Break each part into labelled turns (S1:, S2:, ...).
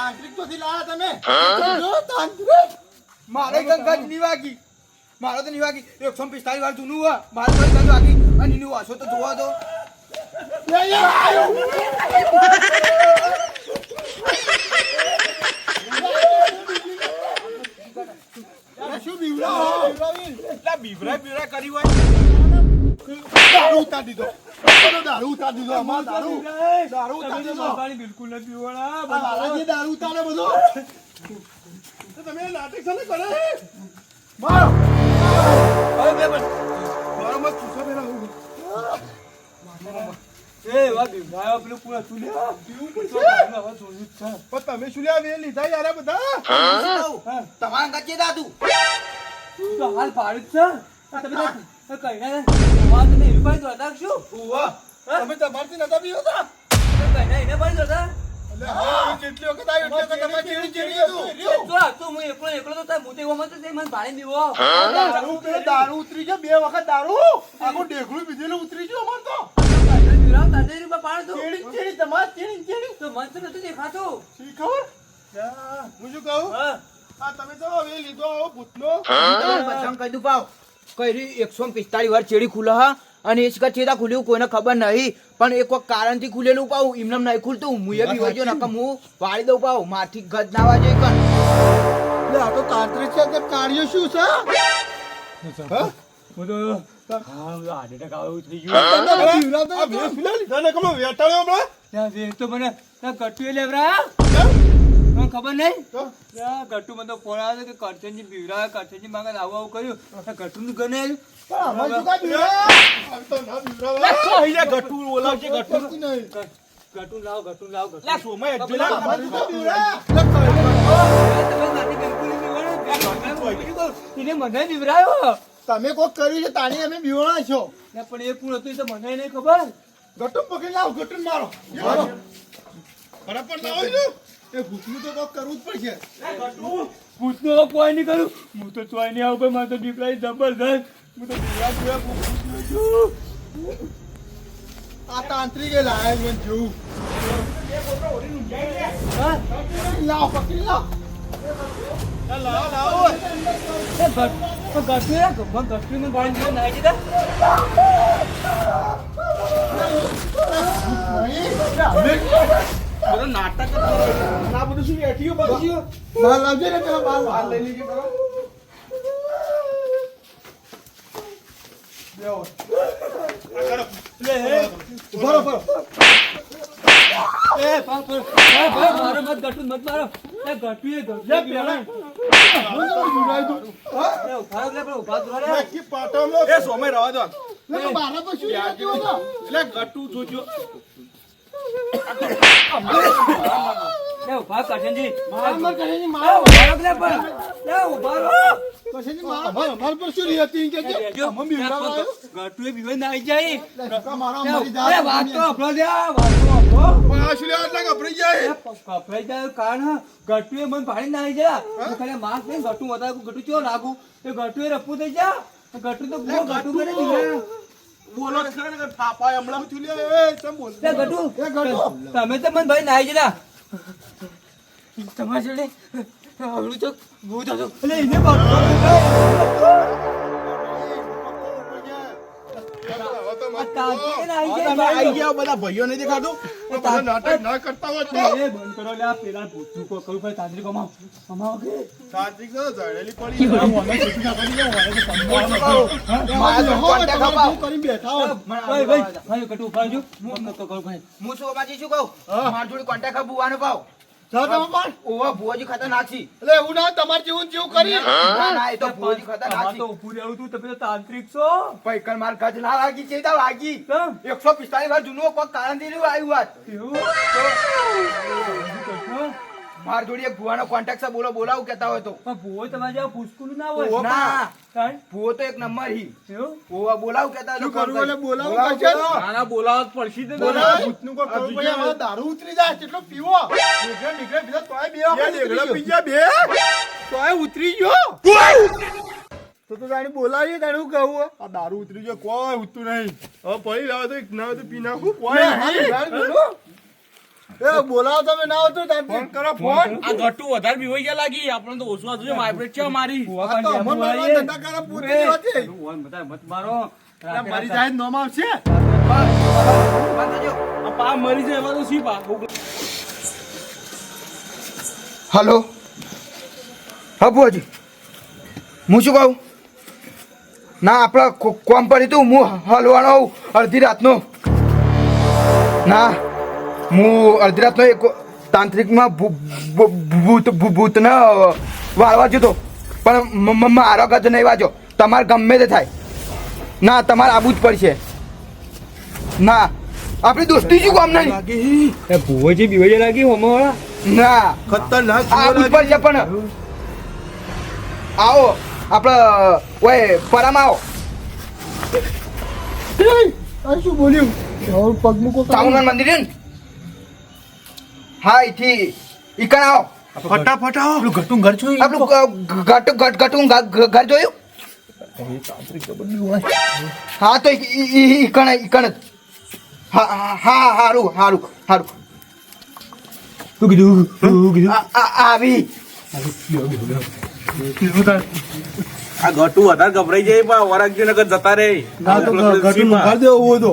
S1: તાંત્રિક તો લાયા તમે? તાંત્રિક.
S2: મારે ગંગા જ નહીં વાગી મારો તો નિવાગી એકસો પિસ્તાલીસ વાર જૂનું હોય મારે તો ગંગા વાગી અને એનું વાસો તો જોવા દો
S1: શું?
S3: એટલે બીવરા બીવરા કરી હોય
S1: દારૂ ઉતાર દીધો. દારૂ ઉતાર દીધો અમારો દારૂ. દારૂ ઉતાર દીધો.
S2: બિલકુલ નથી
S1: આ બાલાજી દારૂ ઉતારે બધો. તમે નાટક છે ને કરે? મારો. મારો મત પૂછો પેલા હું
S2: એ વા બિમાયો પેલું પૂરા તું લે
S1: પીવું પડશે પણ તમે શું લ્યા લીધા યાર બધા?
S2: તમારા ગચ્ચે દાદુ? તો હાલ પાડું જ છે. તમે તો કઈ ના વાત તમે રૂપાઈ તો હતા શું
S1: તમે તમારથી નતા પીવો તા
S2: કઈ ના એને પાડી દો
S1: કેટલી વખત આવ્યો એટલે તમે ચીડી ચીડી હતું?
S2: તો આ તો હું એકલો એકલો તો તાર મુતે ગમતો તે મને પાણી દીવો
S1: દારૂ પેલો દારૂ ઉતરી ગયો બે વખત દારૂ. આખું ડેકડું પીધેલું ઉતરી ગયો અમાર તો.
S2: પીરાવ તારે રૂપિયા પાડ દો.
S1: ચીડી ચીડી તમાર ચીડી ચીડી.
S2: તો મન તો નથી દેખાતું.
S1: શી ખબર? હું. શું કહું?
S2: હા.
S1: તમે તો હવે લીધો આવો ભૂતનો.
S2: બધાને કહી દઉં પાવ કઈ એકસો પિસ્તાળીસ વાર ચેડી ખુલે હા. અને એ શિકાર ચેતા ખુલ્યું કોઈને ખબર નહીં. પણ એક વખત કારણથી ખુલેલું પાઉં એમને નહીં ખુલતું. હું એ બી વજો નકમ હું વાળી દઉં પાવ માથી ગજ ના વાજે કર
S1: આ તો તાંત્રિક છે કે કાર્ય શું છે? હા?
S2: હું તો થઈ
S1: વેટાળ્યો હમણાં?
S2: તો મને ગટ્ટુ લેવરા ખબર નહીં
S1: તો?
S2: મને તો ફોન આવ્યો કે કરચનજી બીવરા કરચનજી માંગે આવું આવું કર્યું ગટ્ટુ નું ગને
S3: ગટુ ગટુ
S2: લાવ મને બીવરાયો
S1: તમે કોક કર્યું છે તાણી અમે બીવણા છો
S2: પણ એ કોણ હતું એ તો મને નહીં ખબર
S1: ગટુ પકડી લાવો ગટુ મારો મારો બરાબર એ ભૂતનું તો કોક કરવું જ પડશે.
S2: પૂછનો કોઈ નહીં કરું. હું તો ચોય નહીં આવું મારે તો દીકરા જબરદસ્ત હું તો બીવરા બીવરા પૂછું છું.
S1: આ તાંત્રિક એ લાયા છે મને જોવું લાવો પકડી લાવો. લાવો લાવો.
S2: એ ગટ તો ગટુ રે ગમ ગટુ ને બાળી નાઈ દીધા.
S3: બધો નાટક આ બધું શું ગયું બધું?
S1: બાર લાવજે ને પેલા બાર
S3: હાલ લઈ લીધી પેલો.
S1: બેહો.
S2: લે હે
S1: બરો બરો
S2: એ પા પર એ ભાઈ મારો મત ગટુ મત મારો એ ગટુ એ ગટુ
S1: લે પેલા હું તો બીવડાવી દઉં. હા?
S2: એ ઊભા રે પણ ઊભા તો રે
S1: નાખી પાટામાં.
S3: એ સોમાય રવા દો
S1: લે તો બારા પર શું નાખ્યું હતો?
S3: એટલે ગટુ જોજો
S2: ઊભા કરશનજી
S1: માર. માર.
S2: પણ.
S1: ઊભા માર. અમાર પર શું રહી હતી? કે અમે આવ્યો?
S2: જાય.
S1: લે, ધક્કા મારો
S2: એ
S1: અમારી
S2: વાત તો આપણો લે વાત તો આપણો
S1: પણ આ શું લેવા એટલે જાય?
S2: કપડાઈ જાય કારણ ગટુ હું? ખાલી માસ વધારે ગટુ ચો નાખું એ ગટુએ રપુ થઈ જા. ગટુ તો બહુ ગટુ કરે દીધા
S3: બોલો ને કે હમણાં
S1: તું લે એ ચમ બોલ?
S2: એ ગટુ
S1: એ ગટુ.
S2: તમે તો મન ભાઈ નાઈ જલા તમારે જોડે આવડું તો એટલે એને
S3: ગયા બધા ભાઈઓ નહીં દેખાતું
S1: બધા નાટક ના કરતા હોય તો.
S2: એ બંધ કરો લે આ પેલા ભૂતું કો કરું ભાઈ તાંત્રિક અમાવ. અમાવ કે?
S1: તાંત્રિક તો ઝાડેલી પડી છે.
S2: મારા
S1: જો,
S2: જોડે
S1: તમે
S2: contact અપાવો.
S1: શું કરીને બેઠા હો?
S2: ભાઈ ભાઈ ભાઈ કટુ ઊભા હું તો કરું ભાઈ હું શું શું કહું? મારા જોડે કોન્ટેક્ટ બુવાનો પાવ. ઓવા ભુવાજી ખતરનાક છે
S1: એટલે એવું ના તમારે જેવું જેવું કરી.
S2: ના ના એ તો ભુવાજી ખતરનાક છે
S4: તો ઊભું રહેવું તું તમે તાંત્રિક છો.
S2: પૈકર માર ગજ ના લાગી છે તા લાગી.
S4: કેમ?
S2: એકસો પિસ્તાલીસ વાર જૂનું કોઈ કારણ દીધું આવ્યું વાત
S4: એવું? માર જોડી એક ભુવાનો કોન્ટેક્ટ છે બોલો બોલાવું કેતા હોય તો.
S2: પણ ભુવો તમારે જેવા પુષ્કુલું ના હોય.
S4: ના. ભુવો તો એક નંબર હી. ભુવા બોલાવું કેતા
S1: શું કરું એટલે બોલાવું
S4: બોલાવો,
S1: પડશે?
S4: બોલાવો.
S5: બોલાવો પડશે જ ને
S1: ભૂતનું કો કરું પડે. હવે દારૂ ઉતરી જાય કેટલો પીવો. નીકળે નીકળે બીજા તોય બે વખત બીજા બે. તોય ઉતરી ગયો. તો તો તાણી બોલાવીએ તાણે હું કહું
S5: આ દારૂ ઉતરી ગયો કોઈ ઉતરું નહીં. હવે પડી લાવે તો એક ના તો પી નાખું કોઈ.
S1: એ બોલાવો તમે ના આવતો
S5: ફોન કરો ફોન.
S3: આ ગટુ વધારે બીવાઈ ગયા લાગી. આપણે તો ઓછું હતું વાઇબ્રેટ છે મારી
S1: આ તો
S2: પણ
S1: મારવા ધંધા કરે હોતી.
S2: બધા મત મારો.
S1: મારી જાય નોમ આવશે.
S3: આ પા મરી જાય એમાં તો શી પા?
S4: હલો. હા ભુવાજી. હું શું કહું? ના આપણા કોમ પડી તું હું હલવાનો આવું અડધી રાતનો. ના. હું અડધી રાતનો એક તાંત્રિકમાં ભૂત ભૂતને વાળવા જતો પણ મારો ગજ નહીં વાંચો તમારે ગમે તે થાય. ના તમારે આવું જ પડશે. ના. આપણી દોસ્તી શું કામ નહીં?
S2: એ બીવજે લાગી હોમો
S4: ના.
S1: ખતરનાક
S4: આ પડશે પણ. આવો આપણે ઓય પરામાં આવો.
S1: શું બોલ્યું? પગ મૂકો
S4: ચામુંડન મંદિર ને? હા અહીંથી ઈકણ આવો?
S5: ફટાફટ આવો.
S1: પેલું ઘટું ઘર જોયું?
S4: આપણું ઘટું ઘટ ઘટ ઘર જોયું? હા તો ઈ- ઈ- ઈ- ઈકણ ઈકણ હા હા હા હારું હારું હારું.
S2: શું કીધું? શું કીધું?
S4: આ- આ- આવી.
S3: આ ઘટું વધારે ગભરાઈ જાય પણ વરાગજી નગર જતા રે
S1: તો ઘટું મુકાલ દેવું હોય તો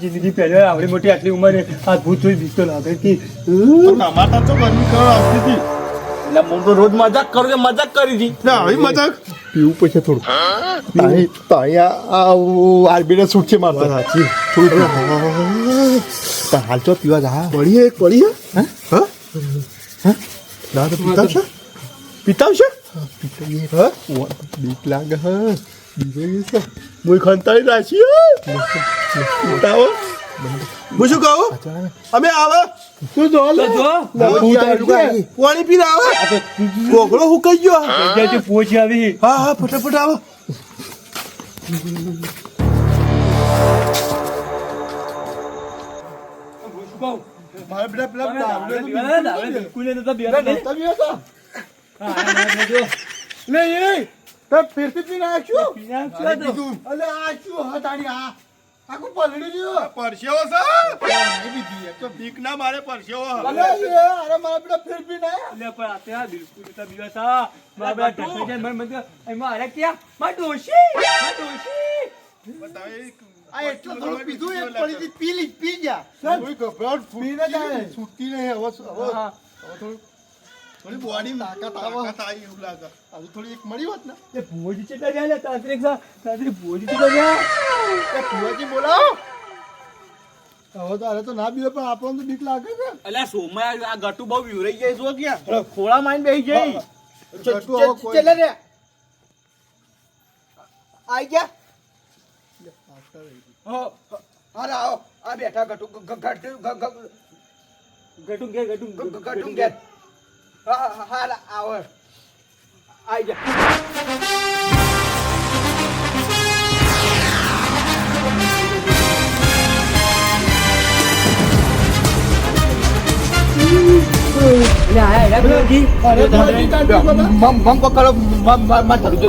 S2: જિંદગી પહેલા આવડી મોટી આટલી ઉંમરે આ ભૂત જોઈ બીક લાગે કે
S5: ટમાટા તો ગરમી કરવા આવતી હતી.
S3: એટલે હું તો રોજ મજાક કરું કે મજાક કરી હતી
S5: ના આવી મજાક.
S1: પીવું પછી થોડું તાણી તાણી આ આરબીને સૂટ છે મારતો સાચી. થોડું હાલ તો પીવા જા. પડીએ એક પડીએ? હા? હા? ના તો પીતા છે પીતા છે હા? બીક લાગે હા. મુઈ ખંતાઈ નાખી પીતાઓ હું શું કહું? અમે આવે. તું જો પાણી પીને આવે. કોકડો હુકાઈ ગયો.
S2: પહોંચી આવી
S1: હા હા ફટાફટ આવો. મારે પેલા પેલા
S2: બિલકુલ નહીં. જો.
S1: તે ફેરથી પીને આખ્યું?
S2: શું?
S1: અલે આ શું હા તાણી આ? આખું પલડી ગયું.
S5: પરસેવો છે
S1: નહીં બીજી તો
S5: બીક ના મારે પરસેવો
S1: અલે એ, અરે મારા પેલા ફેર
S2: પણ આ. મારા જાય, મને- મને એમાં અરે ક્યાં? મા ડોશી! ડોશી!
S1: આ એટલું થોડું પીધું એક પડીથી પી લી પી ગયા કોઈ ગભરાટ પીને જાય છૂટતી નહીં હવે હવે હવે થોડું થોડી બોડી તાકાત આવે
S5: તાઈ એવું લાગે.
S1: હજુ થોડી એક મળી હોત ને.
S2: એ ભુવોજી ચેટલા લે, તાંત્રિક સા- તાંત્રિક ભુવોજી ચેટલા?
S1: એ ફુવાજી બોલાવો હવે તો અરે તો ના બીવે પણ આપણને તો બીક લાગે છે.
S3: એટલે સોમા આ ગટુ બહુ બીવરાઈ જાય જો ક્યાં? ખોળા માઈન બેસી જાય
S1: ગટુ હવે કોઈ-
S4: ચલે રે આઈ ગયા? હાલ આવો. આ બેઠા ગટુ ગટુ
S2: ગટું ગટું, ગટું
S4: ગટુ હા, હા, હાલ આવો આઈ જા. મમ મમ પકડો મમ મમ ધરું જો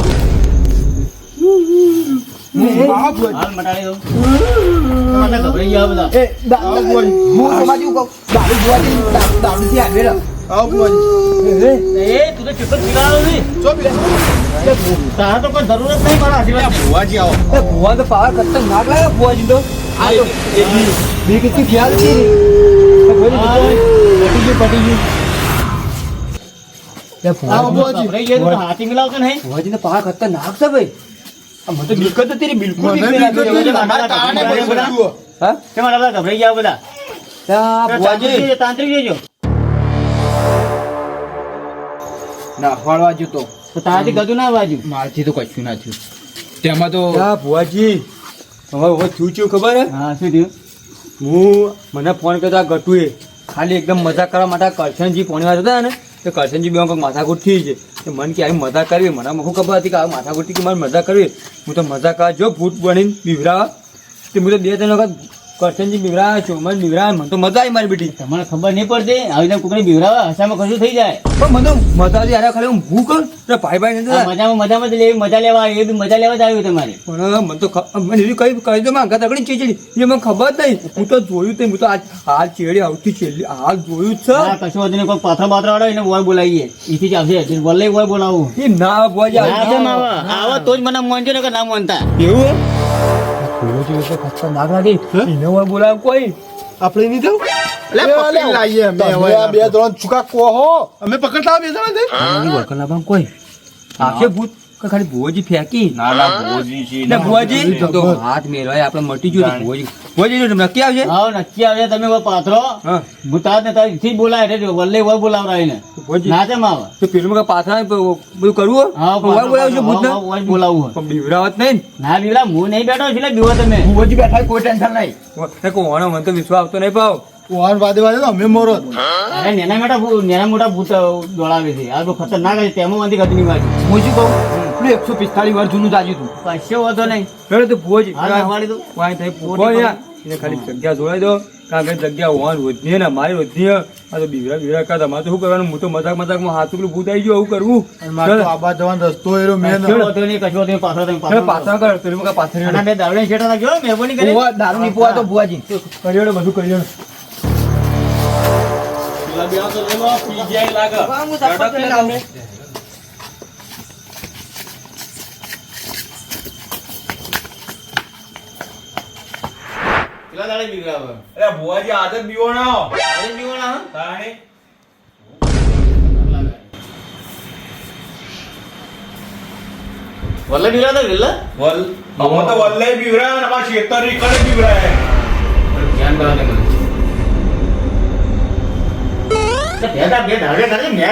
S3: હાલ મટાડી દઉં મને ગભરાઈ ગયા બધા
S4: એ દા- દા- હું સમાજ એવું કહું દારૂ થી આવે
S1: આવો ફુવાજી
S3: એ તું તો ચિકન પીગાડો નહીં.
S4: જો પેલે
S3: તારા તો કોઈ જરૂર જ નહીં મારા આશીર્વાદ. ભુવાજી આવો.
S2: એ ભુવા તો પાવર ખતરનાક લાગે ભુવાજી તો.
S3: આ તો
S4: બી કેટલી ખ્યાલ છે.
S2: પટી ગયું, પટી ગયું.
S3: હાથી મિલાવતો નહીં.
S2: ભુવાજી તો પાવર ખતરનાક છે ભાઈ. આ મને તો દિક્કત હતી બિલકુલ?
S3: ગભરાઈ ગયા બધા. તાંત્રિક જોજો
S4: ના ફળવા જતો
S3: તો. તારાથી ગતું ના વાજ્યું
S4: મારથી તો કશું ના થયું. તેમાં તો
S2: આ ભુવાજી હવે હવે થયું થયું ખબર હે?
S3: હા શું થયું?
S2: હું મને ફોન કરતા આ ગટુએ ખાલી એકદમ મજાક કરવા માટે કરશનજી પોણીવા હતા ને તો કરશનજી બેંક માથાકૂટ થઈ છે. તો મન કે આવી મજા કરવી? મને શું ખબર હતી કે આ માથાકૂટ કે મારે મજા કરવી? હું તો મજા કરવા જો ભૂત બનીને બીવરાવા. તે હું તો બે ત્રણ વખત કરશનજી બિવરાવે છો મને બિવરાવે મને તો મજા આવી મારી બેટી.
S6: તમને ખબર નહીં પડતી આવી રીતે કુકરી બિવરાવે હસામાં કશું થઈ જાય.
S2: પણ મને મજા આવી યાર ખાલી હું ભૂ કરું તો ભાઈ ભાઈ
S6: મજામાં મજામાં લેવી મજા લેવા આવી, એ બી મજા લેવા જ આવ્યું તમારી.
S2: પણ મને તો મને એવી કઈ કહી દો માગા તકડી ચીચડી એ મને ખબર નહીં. હું તો જોયું નહીં હું તો આજ હાલ ચેડી આવતી છેલ્લી હાલ જોયું છે.
S6: કશું વધીને કોઈ પાથરો બાથરો વાળો એને વોય બોલાવીએ. એથી જ આવશે વલ્લે વોય બોલાવું.
S2: એ ના
S6: વોય આવે? તો જ મને છે ને કે ના માનતા
S2: એવું? પેલો જે એટલે ખતરનાક લાગે ઇનોવા બોલાવ કોઈ?
S1: આપણે નહીં તમે બે ત્રણ ચુકા કહો.
S5: અમે પકડતા બે જણા થઈ
S2: વળકલા પણ કોઈ. આખે ભૂત ખાલી ભોજી ફેંકી?
S3: ના ના ભોજી છે
S2: એટલે ભોજી તો હાથ મેળવાય આપણે મટી ગયું ભોજી ભોજી જો નક્કી આવજે
S6: હા નક્કી આવજે તમે વો પાથરો?
S2: હા.
S6: તાર ને તારી થી બોલાય એટલે વલ્લે વો બોલાવરાય ને
S2: ભુવજી.
S6: ના કેમ આવે
S2: તો પેલું કે પાછા બધું કરવું
S6: હા
S2: વો બોલાવશે ભૂત
S6: હા, વો બોલાવું
S2: પણ બીવરાવત નહીં ના.
S6: બીવરા હું નહીં બેઠો છું એટલે બીવો તમે.
S2: ભોજી બેઠા કોઈ ટેન્શન નહીં. ને કોઈ મને તો વિશ્વાસ આવતો નહીં પાવ.
S1: વાહન વાદે વાદે અમે મોરો
S6: અરે નેના મોટા નેના મોટા ભૂત દોડાવે છે. આ તો ખતરનાક છે તેમાં માંથી ઘટની વાત
S4: હું શું કહું? એકસો પિસ્તાલીસ વાર જૂનું તાજ્યું હતું.
S6: કશો વાંધો નહીં.
S2: પેલો તો એને ખાલી જગ્યા જોડાઈ દો. કારણ કે જગ્યા હોવાનું વધીએ ને મારી વધીએ. આ તો બીવરા બીવરા કરતા. મારે શું કરવાનું? હું તો મજાક મજાકમાં હાથ પેલું ભૂત આવી ગયું આવું કરવું.
S1: મારે તો આબા જવાનો રસ્તો એરો મેં
S6: કશો કશો પાછો તમે પાછા
S2: કર. પેલું કાંઈ પાછળ
S6: મેં દાવડે છેટા નાખ્યો મહેરબાની કરી.
S4: ભુવા દારૂ ની પીવા તો ભુવાજી
S2: કરીએ બધું કર્યો
S4: હું સપોર્ટ લઈને આવું.
S6: કેટલા દાડે બીવડાવે?
S3: અરે ભુવાજી આદત બીવો ના
S6: આજે જ બીવડાવે, હા?
S3: તાણે.
S6: વલ્લે બીવડાવે વલ્લે?
S3: વલ અમે તો વલ્લે બીવરાય ને અમારા શેતર કડે બીવરાય
S6: ધ્યાન કરો તે મને. બે દા- બે દાવડે કરે, મેં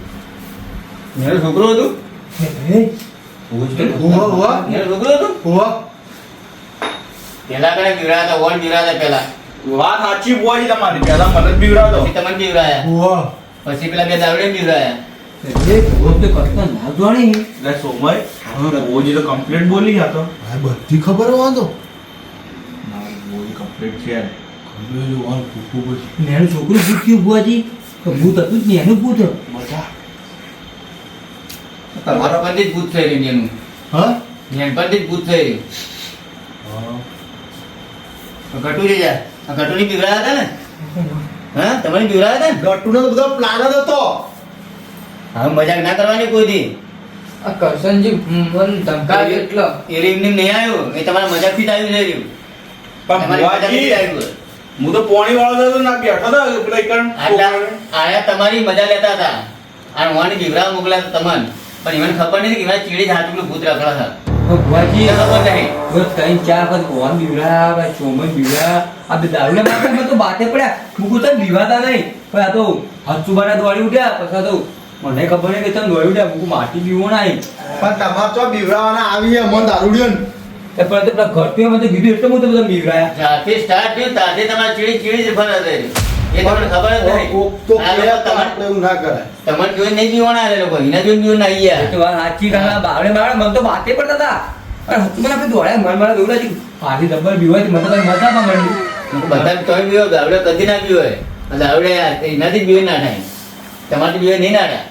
S6: મેરો છોકરો હતું? હતું? પેલા કરે બીવડાયા હતા, વોર્ડ બીવડાયા પેલા.
S3: વાત સાચી ભુવાજી તમારી. પેલા મને
S6: પછી તમને બીવડાયા. પછી પેલા બે દાવડે બીવડાયા.
S3: કમ્પ્લીટ બોલી ગયા તો.
S1: બધી ખબર વાંધો
S3: કમ્પ્લીટ છે
S2: છોકરું શીખ્યું ભુવાજી? તો ભૂત હતું જ નેનું ભૂત
S6: તમારા પરથી જ ભૂત થઈ રહ્યું એનું.
S1: હા
S6: એન પરથી જ ભૂત થઈ રહ્યું. તો ગટુરી જા. આ ગટુરી પીવડાયા હતા ને? હા? તમારી પીવડાયા હતા ને?
S1: તો બધો પ્લાન જ હતો
S6: હવે મજાક ના કરવાની કોઈ દી
S4: આ કરશનજી મન ધમકાવે એટલે
S6: એ રીમ નહીં આવ્યો એ તમારા મજાકથી જ આવ્યું નહીં રહ્યું
S3: પણ
S6: તમારી મજાકથી આવ્યું.
S3: હું તો પોણી વાળો હતો ના બેઠો હતો પેલા
S6: આયા તમારી મજા લેતા હતા અને વાણી જીવરા મોકલ્યા હતા તમને પણ એમને ખબર નહીં કે એમાં ચીડી પેલું ભૂત રખડા હતા ભગવાનજી ખબર નહીં.
S2: બસ ત્રણ ચાર વખત ભગવાન બીવડા ભાઈ ચોમન બીવડા આ બે દારૂને અમે તો બાતે પડ્યા. મૂકું તો બીવાતા નહીં. પણ આ તો હસુબાના દોડી ઉઠ્યા. પછી તો મને ખબર નહીં કે તમે દોડી ઉઠ્યા. મૂકું માટી બીવો નહીં.
S1: પણ તમાર તો બીવડાવાના આવી હે મન દારૂડિયો ને.
S2: પણ તો પેલા ઘરથી મને કીધું એટલે હું તો બધા બીવરાયા
S6: જ્યારથી સ્ટાર્ટ થયું ત્યારથી તમારી ચીડી ચીડી જ ભરા એ તમને ખબર જ નહીં.
S1: કોક તો કે
S6: તમારે
S1: એવું ના કરાય.
S6: તમારે નહીં પીવાના આ લોકો એના જોઈ પીવું ના
S2: એ
S6: ગયા.
S2: તો સાચી કાકા બાવડે બાવડે મને તો વાતે પડતા હતા આપણે દોડ્યા મન મારા દોડા પાછી ડબ્બલ બીવાય મને તો મજા પણ માંડી
S6: બધા તોય પીવો ગાવડે કદી ના પીવો ગાવડે એનાથી પીવે ના થાય. તમારથી પીવે નહીં ના થાય.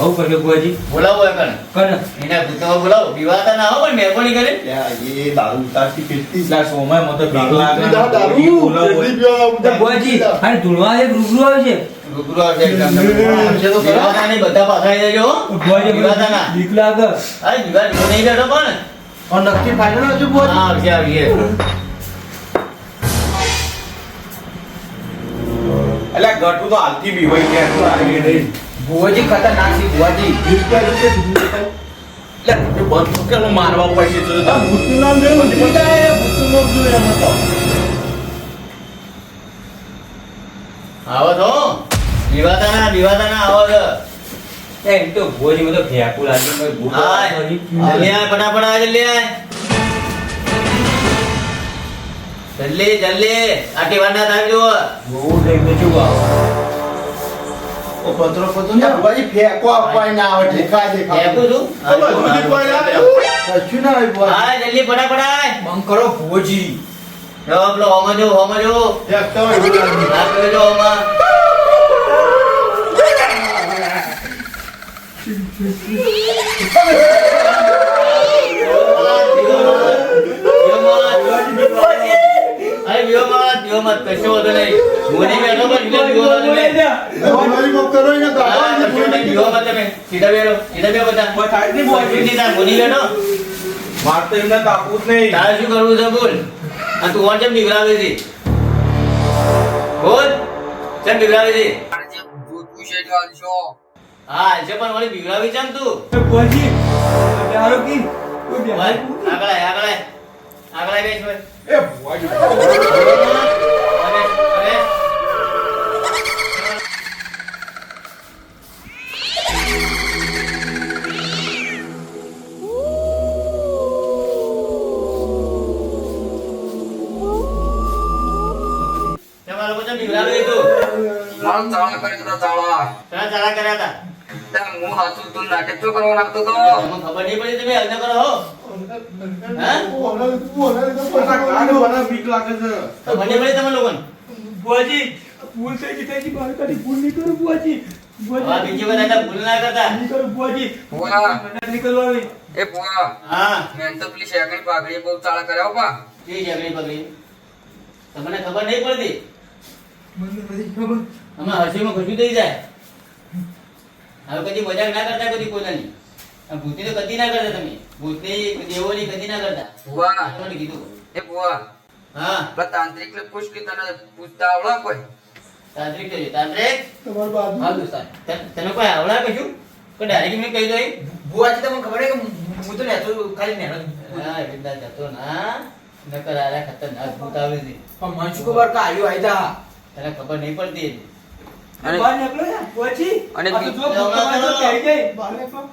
S2: હવ પર ભુવાજી
S6: બોલાવો એ કણ.
S2: કર
S6: એના ભૂતમાં બોલાવો. વિવાતા ના હો પણ મહેરબાની કરે.
S1: એ દારૂ ઉતારતી ફેરતી.
S3: એટલે સોમાય મત ભીખ લાગે
S1: દારૂ.
S3: બોલાવો.
S2: તો અરે ધૂળવા એક રૂબરૂ આવે છે.
S6: રૂબરૂ બધા પાછા આવી જજો,
S2: લાગે.
S6: અરે, નહીં બેઠો પણ.
S4: નક્કી ફાઇનલ હજુ
S6: હા, આવશે, આવશે.
S3: એટલે ગટુ તો હાલથી બીવાઈ હોય તું આવી નહીં.
S4: ભુવાજી ખતરનાક છે ભુવાજી.
S3: એટલે બંધ કે મારવા પડશે તો તો
S5: ભૂતનું નામ જોયું? ભૂતનું નામ જોયું એમાં
S6: આવો તો. દિવાદાના દિવાદાના આવો તો.
S2: એ એમ તો ભોજી મને ફેંકું લાગે કોઈ ભૂખ
S6: હાય.
S2: લાગે.
S6: જલ્દી આય ફટાફટ આજે લે જલ્દી જલ્દી. આટી વાર થાય જો
S2: બહુ થઈ ગયું છું
S5: પતરો પતરો ને ભાઈ ફેંકો આપવાય ના આવે દેખાય દેખાય
S6: ફેકો છું?
S5: ઓ, બધું દેખાય ના. કશું ના હોય ભુવાજી.
S6: આય જલ્દી પડા પડા
S4: બંધ કરો
S6: ભોજી પેલો હોમાં જો હોમાં જો
S5: ભુવાજી.
S6: આ પેલો જો હોમાં. અરે વિયો વિયો મત કશો વાંધો નહીં. બેઠો પણ વાંધો નહીં
S5: કરો
S6: મત તમે સીધા સીધા બધા.
S3: કોઈ થાય નહીં ભુવાજી.
S6: સીધા હું નહીં બેઠો.
S3: માર તો એમને કાપવું જ નહીં.
S6: તારે શું કરવું છે બોલ. આ તું કોણ કેમ બીવડાવે છે? બોલ કેમ બીવડાવે છે? હા છે પણ વળી બીવડાવી કેમ તું.
S2: એ ભોજી બેહારો કોઈ
S6: બોલ, આગળ આગળ. આગળ બેસ.
S5: એ
S7: મારો ચાળા કર્યો તો ચાળા.
S6: ઘણા ચાલા કર્યા હતા?
S7: હું હાથું તું નાટક તો કરવા લાગતો તો.
S6: ખબર નહીં પડી તમે હલને કરો હો.
S2: કરું કરું
S6: તમને ખબર નહીં પડતી.
S2: મને નથી ખબર.
S6: આમાં હસીમાં ખુશી થઈ જાય. હવે કદી મજાક ના કરતા કદી પોતાની ભૂતની તો કદી ના કરતા તમે. ભૂતની દેવોની કદી ના કરતા.
S7: ભુવા,
S6: તમને કીધું.
S7: એ ભુવા,
S6: હા.
S7: પેલા તાંત્રિકને પૂછ કે તને પૂછતા આવડે કોઈ?
S6: તાંત્રિક કહ્યું તાંત્રિક?
S5: તમારી બાજુ.
S4: હા દોસ્તાર
S6: તને તને કોઈ આવડા કશું? કોઈ ડાયરેક્ટ મેં કહી દો
S4: ભુવાજી તમને ખબર છે કે હું તો નેતો ખાલી મહેનત
S6: હા જતો ના નકર આરા ખતરનાક ભૂત આવે છે.
S4: પણ મને શું ખબર કે આવ્યો આયદા?
S6: તને ખબર નહીં પડતી.
S7: અને
S2: બહાર નીકળો ને ભોજી
S7: અને
S2: આ તો
S7: બી-
S2: જો ભૂતમાં કહી જાય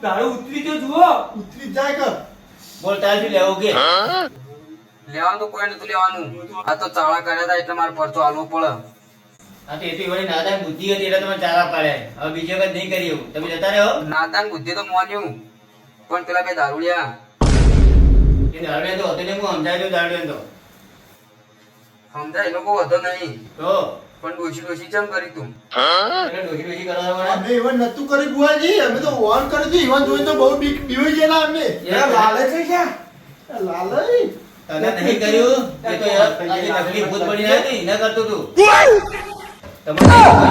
S2: તારો ઉતરી જો જુઓ.
S5: ઉતરી જાય કર.
S6: બોલ તાર શું કે?
S7: લેવાનું તો કોઈ નતું લેવાનું. આ તો ચાળા કર્યા હતા એટલે મારે પરચો આલવો પડે.
S6: આ તો એથી વળી નાદાન બુદ્ધિ હતી એટલે તમે ચારા પાડ્યા હવે બીજી વખત નહીં કરી એવું. તમે જતા રહ્યો
S7: નાદાન બુદ્ધિ તો માન્યું. પણ પેલા બે દારૂડિયા.
S6: એ દારૂડિયો તો હતો ને હું સમજાય દારૂડિયો તો.
S7: સમજાય એ લોકો વધો નહીં.
S6: તો?
S7: પણ ડોશી ડોશી ચમ કરી તું?
S6: એને ડોશી ડોશી કરવા વાળા?
S5: અમે ઈવન નતું કરી ભુવાજી. અમે તો ઓન કરી દી ઈવન જોઈ તો બહુ બીક બીવાઈ ગયેલા અમે
S6: યાર,
S5: લાલે છે ક્યાં એ લાલે
S6: તને નહીં કર્યું? એ તો યાર આજે નકલી ભૂત પડી હતી ન કરતો તું.
S5: તમારે.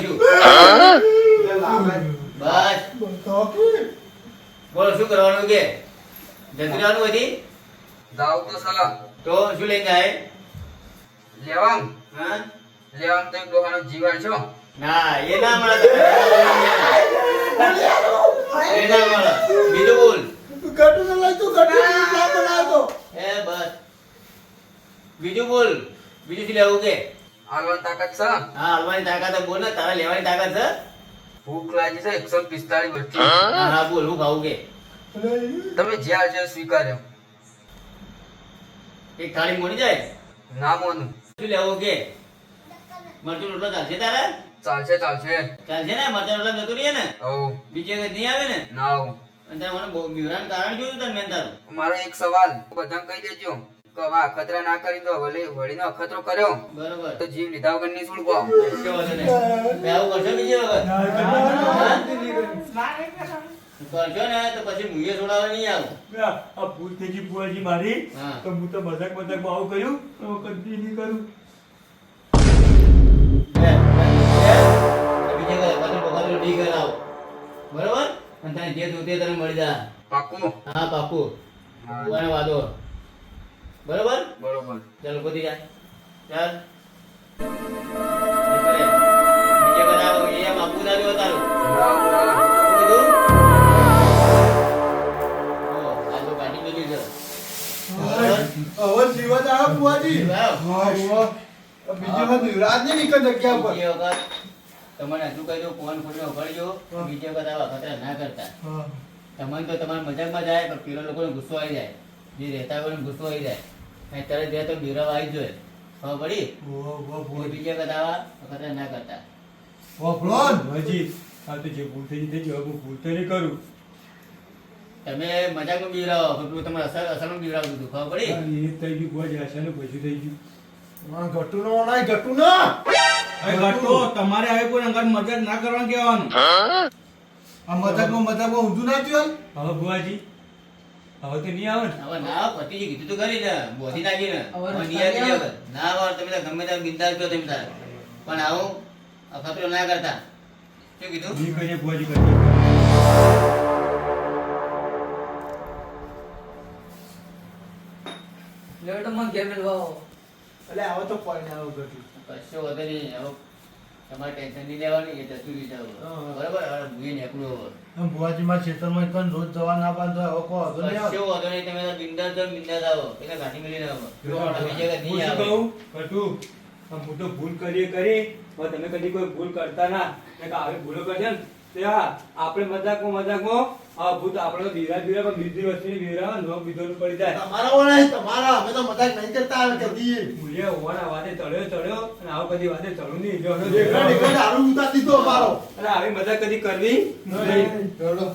S6: બસ.
S5: તો
S6: બોલો શું કરવાનું કે? જતું રહેવાનું હતી
S7: જાવ તો સલા
S6: તો શું લઈને જાય?
S7: લેવામ
S6: હા?
S7: લેવામ તો ડોહાનો જીવાડ છો?
S6: ના એ ના મળે. એ ના મળે બીજું બોલ.
S5: ગટુ લઈ તું ગટુ ને બનાવતો.
S6: એ બસ. બીજું બોલ. બીજું થી લેવું કે?
S7: હાલવાની તાકાત છે?
S6: હા હાલવાની તાકાત બોલ ને તારા લેવાની તાકાત છે?
S7: ભૂખ લાગી છે એકસો પિસ્તાળીસ વર્ષથી
S6: હા બોલ હું ખાવું કે?
S7: તમે જ્યાં છે સ્વીકાર્યો
S6: એક થાળી મોડી જાય?
S7: ના મોનું.
S6: શું લેવું કે? મરચું રોટલો ચાલશે તારે?
S7: ચાલશે ચાલશે.
S6: ચાલશે ને? મરચા રોટલા જતું રહીએ ને?
S7: હવ
S6: બીજે કઈ નહીં આવે ને?
S7: ના
S6: અને તારે મને બહુ બીવરાનું કારણ જોયું તને મેં તારું.
S7: મારો એક સવાલ બધા કહી દેજો. કવા અખતરા ના કરી દો વળી વળીનો અખતરો કર્યો.
S6: બરોબર.
S7: તો જીવ લીધા વગર નહીં છોડવો.
S6: બે આવું કરશો બીજી વખત? કરશો ને તો પછી મુએ છોડાવવા નહીં આવું.
S2: આ ભૂલ થઈ ગઈ ભુવાજી મારી.
S6: હા.
S2: તો હું તો મજાક મજાકમાં આવું કર્યું. તો કદી નહીં કરું.
S6: ભૂતે તને મળી જા
S7: પાકું?
S6: હા પાકું. અને વાદો. બરોબર?
S7: બરોબર.
S6: ચાલો ગોતી જા ચાલ. નીચે એ બાપુ ના જો તારું.
S7: બરાબર, બરાબર.
S6: બરોબર?
S1: બુઆજી. હા બુઆ. બીજી વખત યુવરાજ નહીં નીકળ જગ્યા પર
S6: તમને હજુ કહી ફોન ખોલીને ઉપાડજો બીજા બધા આવા ના કરતા. તમને તો તમારા મજાકમાં જાય પણ પેલા લોકોને ગુસ્સો આવી જાય. જે રહેતા હોય ગુસ્સો આવી જાય. અને તરત જાય તો બીરાવ આવી જોઈએ ખબર પડી?
S1: બીજા બધા
S6: એટલે
S1: બુઆ.
S6: બીજી વખત આવા ખતરા ના કરતા.
S1: વાપરો ને.
S2: આ તો જે ભૂલ થઈ થઈ હવે હું ભૂલ તો નહીં કરું.
S6: તમે મજાકમાં બીવરાવો પણ તમારે અસર અસરમાં બીવરાવું હતું ખબર પડી?
S2: એ થઈ ગયું અચાનક પછી થઈ ગયું.
S1: ઘટું નો ઘટું ના.
S3: ઘટો તમારે હવે કોઈ અંગત મદદ ના કરવાનું કહેવાનું.
S1: આ મજાકમાં મજાકમાં ઊંધું ના થયું
S2: હવે ભુવાજી હવે તો નહીં આવે ને?
S6: હવે ના પતિજી કીધું તો કરી ને બોધી નાખી ને.
S8: હવે.
S6: ના વાર તમે તો ગમે ત્યાં બિંદાસ કહો તમે તારે પણ આવું અખતરો ના કરતા. શું કીધું?
S2: નહીં કરીએ ભુવાજી કરીએ
S8: લેવડો મન ઘેર મેલવા
S1: એટલે આવો તો પડી આવો ઘટું
S6: કશો વધે નહીં હવે તમારે ટેન્શન નહીં લેવાની એ જતું રહી બરાબર? હવે ભૂલી નીકળો હવે.
S1: મારા ખેતરમાં કન રોજ જવા ના બાંધો હવે કો વાંધો નહીં આવે.
S6: કશો વધો નહીં તમે બિંદાસ જાઓ બિંદાસ આવો. એટલે ગાડી મેલીને આવો? બીજી
S2: હું
S6: નહીં
S2: શું
S6: આવે.
S2: કહું? કટુ આ હું તો ભૂલ કરીએ કરી પણ તમે કદી કોઈ ભૂલ કરતા ના. ને કે આવી ભૂલો કરશે ને? તે હા આપણે મજાકમાં મજાકમાં આ ભૂત આપણે બીરા બીરા પણ બીજી વસ્તી બીરા નો બીજો પડી જાય.
S1: તમારા વાળા તમારા. અમે તો મજાક નહીં કરતા આવે કદી
S2: મુએ ઓવાના વાતે ચડ્યો ચડ્યો અને આવો કદી વાતે ચડું નહીં. જો
S1: ઢેકડા ઢેકડા દારૂ ઉતારી દીધો અમારો.
S2: અને આવી મજા કદી કરવી? નહીં.
S1: ચલો